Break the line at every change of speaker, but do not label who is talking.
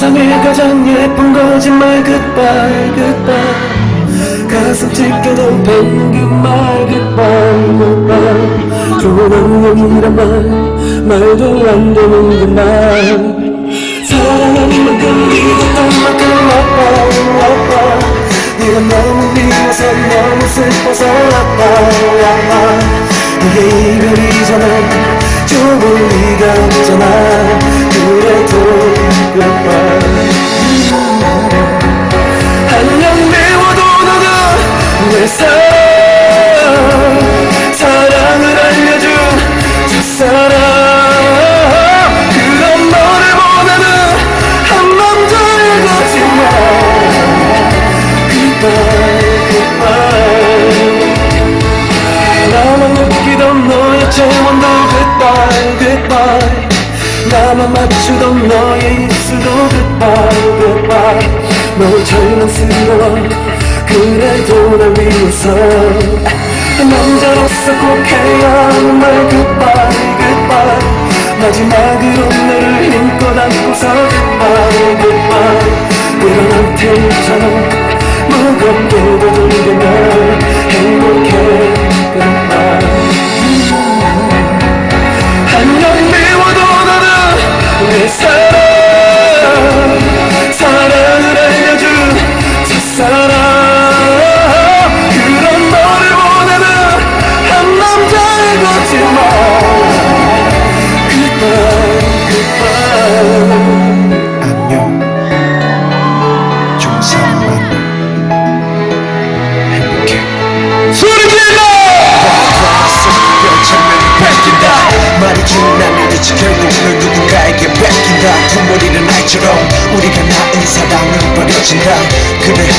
가장 예쁜 거짓말 goodbye goodbye. 가슴 찢겨도 penguin말 goodbye goodbye. 좋은 안녕이란 말 말도 안 되는 그말. 사랑한 만큼 이득한 만큼 아파 아파. 네가 너무 미워서 너무 슬퍼서 아파 아파. 이게 이별이잖아 좋은 리가 체온도 Goodbye, goodbye. 나만 맞추던 너의 입술도 Goodbye, goodbye. 널 절망스러워. 그래도 날 위해서. 남자로서 꼭 해야 하는 말 Goodbye, goodbye. 마지막으로 너를 힘껏 안고서 Goodbye, goodbye. 일어난 테이처럼 무겁게도 돌리며 행복해
두머리는 아이처럼 우리가 낳은 사랑은 버려진다. 그래